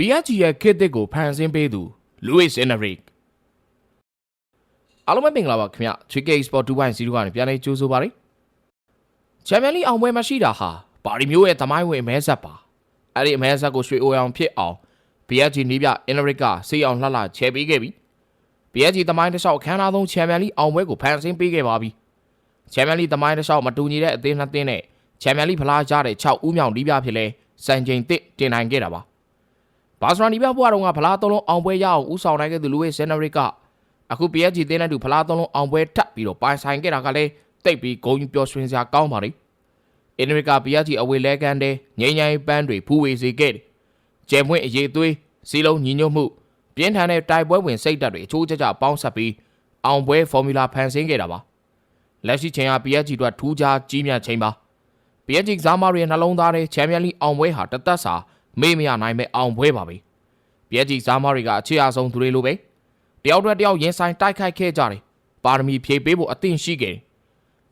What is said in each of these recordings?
PSG ရဲ့ခေတ်သစ်ကိုဖန်ဆင်းပေးသူ Luis Enrique အားလုံးပဲမင်္ဂလာပါခင်ဗျ 3K Sport 2.0ကနေပြန်လည်ကြိုးဆိုပါရစေချန်ပီယံလိအောင်ပွဲမှာရှိတာဟာပါရီမျိုးရဲ့သမိုင်းဝင်အမဲဆက်ပါအဲ့ဒီအမဲဆက်ကိုရွှေအိုအောင်ဖြစ်အောင် PSG နီးပြ Enrique ကစေးအောင်လှလှချဲပေးခဲ့ပြီ PSG သမိုင်းတစ်လျှောက်အခမ်းအနားဆုံးချန်ပီယံလိအောင်ပွဲကိုဖန်ဆင်းပေးခဲ့ပါပြီချန်ပီယံလိသမိုင်းတစ်လျှောက်မတူညီတဲ့အသင်းနှစ်သင်းနဲ့ချန်ပီယံလိဖလားကြတဲ့6ဦးမြောက်နီးပြဖြစ်လဲစံချိန်တစ်တင်နိုင်ခဲ့တာပါ ဘာစရာနီပြဘွားတော်ကဖလားသုံးလုံးအောင်ပွဲရအောင်ဦးဆောင်နိုင်ခဲ့သူလူဝေးဆန်နရစ်ကအခု PSG တင်းတဲ့သူဖလားသုံးလုံးအောင်ပွဲထပ်ပြီးတော့ပိုင်ဆိုင်ခဲ့တာကလည်းတိတ်ပြီးဂုံယူပျော်ရွှင်စရာကောင်းပါလေအင်နရစ်က PSG အဝေးလဲကန်တဲ့ငိမ့်ငိုင်းပန်းတွေဖူးဝေစေခဲ့တယ်ကျဲမွင့်အရေးသွေးစီလုံးညီညွတ်မှုပြင်းထန်တဲ့တိုက်ပွဲဝင်စိတ်ဓာတ်တွေအချိုးကျကျပေါင်းဆက်ပြီးအောင်ပွဲဖော်မူလာဖန်ဆင်းခဲ့တာပါလက်ရှိချိန်ဟာ PSG တို့ထူးခြားကြီးမြတ်ချိန်ပါ PSG ကစားမတွေရဲ့နှလုံးသားထဲချန်ပီယံလိအောင်ပွဲဟာတသက်စာ မေ့မရနိုင်မဲ့အောင်ပွဲပါပဲ PSG ဇာမားတွေကအခြေအဆုံးသူတွေလိုပဲတယောက်တစ်တယောက်ရင်ဆိုင်တိုက်ခိုက်ခဲ့ကြတယ်ပါရမီဖြည့်ပေးဖို့အသင့်ရှိခဲ့တယ်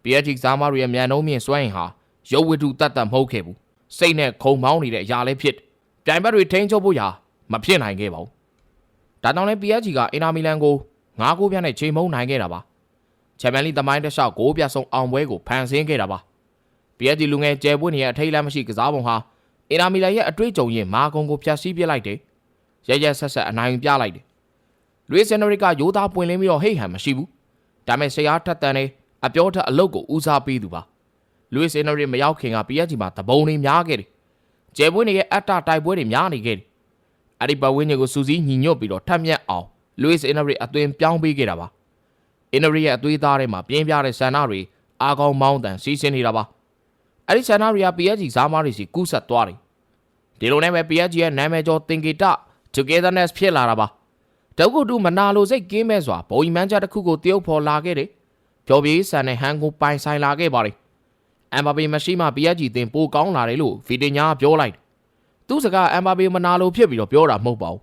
PSG ဇာမားတွေရဲ့မြန်နှုံးမြင့်စွမ်းရင်ဟာရုပ်ဝတ္ထုတတ်တတ်မဟုတ်ခဲ့ဘူးစိတ်နဲ့ခုံမောင်းနေတဲ့အရာလည်းဖြစ်ပြိုင်ဘက်တွေထိန်းချုပ်ဖို့ရာမဖြစ်နိုင်ခဲ့ပါဘူးဒါကြောင့်လည်း PSG ကအင်နာမီလန်ကို9ဂိုးပြနဲ့ချိန်မုံနိုင်ခဲ့တာပါချန်ပီယံလိသမိုင်းတစ်လျှောက်ဂိုးပြဆုံးအောင်ပွဲကိုဖန်ဆင်းခဲ့တာပါ PSG လူငယ်ကျယ်ပွင့်နေရဲ့အထိတ်လန့်မရှိကစားပုံဟာ အင်နာမီလန်ရဲ့အတွေ့အကြုံရင်မာကွန်ကိုဖျက်ဆီးပစ်လိုက်တယ်ရရဆက်ဆက်အနိုင်ယူပြလိုက်တယ်။လူးစင်နရစ်ကရိုးသားပွင့်လင်းပြီးတော့ဟိတ်ဟန်မရှိဘူး။ဒါမဲ့ဆရာထက်တန်နေအပြောထက်အလုတ်ကိုဦးစားပေးသူပါ။လူးစင်နရစ်မရောက်ခင်က PSG မှာတပုံတွေများခဲ့တယ်။ကျဲပွင့်တွေရဲ့အတ္တတိုက်ပွဲတွေများနေခဲ့တယ်။အဲ့ဒီပတ်ဝန်းကျင်ကိုစူးစီးညီညွတ်ပြီးတော့ထပ်မြက်အောင်လူးစင်နရစ်အသွင်ပြောင်းပေးခဲ့တာပါ။အင်နရီရဲ့အသွေးသားထဲမှာပြင်းပြတဲ့ဆန္ဒတွေအာကောင်းမောင်းတန်စီးဆင်းနေတာပါ။ အဲ့ဒီဆန္ဒတွေက PSG ဇာမားတွေစီကူးဆက်သွားတယ်။ဒီလိုနဲ့ပဲ PSG ရဲ့နာမည်ကျော်တင်ကေတ togetherness ဖြစ်လာတာပါဒုက္ခတူမနာလိုစိတ်ကင်းမဲ့စွာဘုံမန်းကြတစ်ခုကိုတရုပ်ဖော်လာခဲ့တယ်ပျော်ပြေးဆန်တဲ့ဟန်ကိုပိုင်ဆိုင်လာခဲ့ပါတယ်အမ်ဘာပေမရှိမှ PSG တင်ပိုကောင်းလာတယ်လို့ဗီတင်ညာပြောလိုက်သူ့စကားအမ်ဘာပေမနာလိုဖြစ်ပြီးတော့ပြောတာမဟုတ်ပါဘူး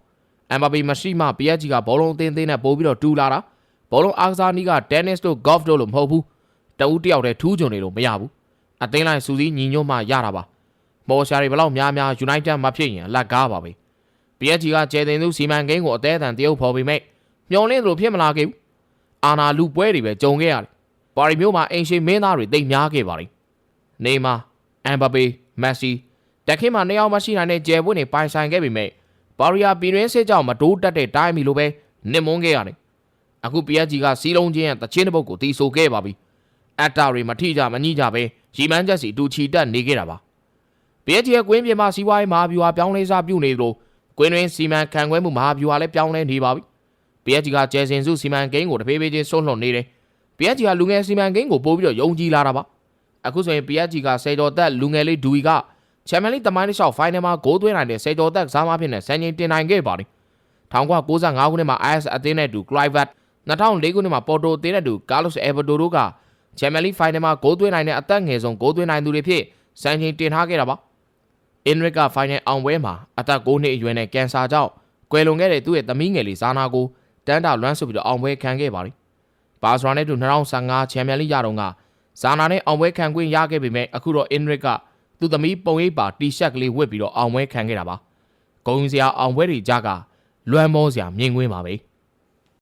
အမ်ဘာပေမရှိမှ PSG ကဘောလုံးအသင်းအသင်းနဲ့ပို့ပြီးတော့တူလာတာဘောလုံးအားကစားနည်းက tennis တို့ golf တို့လို့မဟုတ်ဘူးတဦးတယောက်တည်းထူးချွန်နေလို့မရဘူး အသင်းလိုက်စူးစီးညီညွတ်မှရတာပါမော်ရှာတွေဘလောက်များများ United မှာဖြစ်ရင်အလတ်ကားပါပဲ PSG ကကျဲတင်သူစီမံကိန်းကိုအသေးအံတရုပ်ဖော်ပေမဲ့မျောလင်းသလိုဖြစ်မလာခဲ့ဘူးအာနာလူပွဲတွေပဲကြုံခဲ့ရတယ်ပါရီမျိုးမှာအင်ရှိမင်းသားတွေတိတ်များခဲ့ပါလိမ့်နေမာအမ်ဘပေမက်ဆီတက်ခင်မှာနှစ်ယောက်မရှိနိုင်တဲ့ကျဲပွင့်တွေပိုင်ဆိုင်ခဲ့ပေမဲ့ပါရီယာပြည်တွင်းစစ်ကြောင့်မတိုးတက်တဲ့တိုင်းမီလိုပဲနစ်မွန်းခဲ့ရတယ်အခု PSG ကစီးလုံးချင်းရဲ့တချင်းတစ်ပုတ်ကိုတီးဆိုခဲ့ပါပြီအက်တာတွေမထိကြမညှိကြပဲ ရီမန်းချက်စီတူချီတက်နေခဲ့တာပါ PSG ရဲ့ကွင်းပြင်မှာစီးပွားရေးမဟာဗျူဟာပြောင်းလဲစားပြုနေသလိုကွင်းတွင်စီမံခန့်ခွဲမှုမဟာဗျူဟာလည်းပြောင်းလဲနေပါပြီ။ PSG ကကျဲစင်စုစီမံကိန်းကိုတဖေးဖေးချင်းဆွန့်လွတ်နေတယ်။ PSG ကလူငယ်စီမံကိန်းကိုပို့ပြီးတော့ယုံကြည်လာတာပါ။အခုဆိုရင် PSG ကဆယ်ကျော်သက်လူငယ်လေးဒူဝီကချန်ပီယံလိတမိုင်းတစ်လျှောက်ဖိုင်နယ်မှာဂိုးသွင်းနိုင်တဲ့ဆယ်ကျော်သက်ကစားမဖြစ်နေစံချိန်တင်နိုင်ခဲ့ပါတယ်။1995ခုနှစ်မှာ IS အသင်းနဲ့တူ Clivert 2004ခုနှစ်မှာ Porto အသင်းနဲ့တူ Carlos Alberto တို့က ချန်ပီယံလိဖိုင်နယ်မှာဂိုးသွင်းနိုင်တဲ့အသက်ငယ်ဆုံးဂိုးသွင်းနိုင်သူတွေဖြစ်စံချိန်တင်ထားခဲ့တာပါ။အင်ရစ်ကဖိုင်နယ်အောင်ပွဲမှာအသက်9နှစ်အရွယ်နဲ့ကင်ဆာကြောင့်ကွယ်လွန်ခဲ့တဲ့သူ့ရဲ့သမီးငယ်လေးဇာနာကိုတန်းတာလွမ်းဆုပ်ပြီးတော့အောင်ပွဲခံခဲ့ပါတယ်။ဘာစရာနဲ့တူ2015ချန်ပီယံလိရတော့ကဇာနာနဲ့အောင်ပွဲခံခွင့်ရခဲ့ပေမဲ့အခုတော့အင်ရစ်ကသူ့သမီးပုံရိပ်ပါတီရှပ်ကလေးဝတ်ပြီးတော့အောင်ပွဲခံခဲ့တာပါ။ဂုံစရာအောင်ပွဲတွေကြကလွမ်းမောစရာမြင်ကွင်းပါပဲ။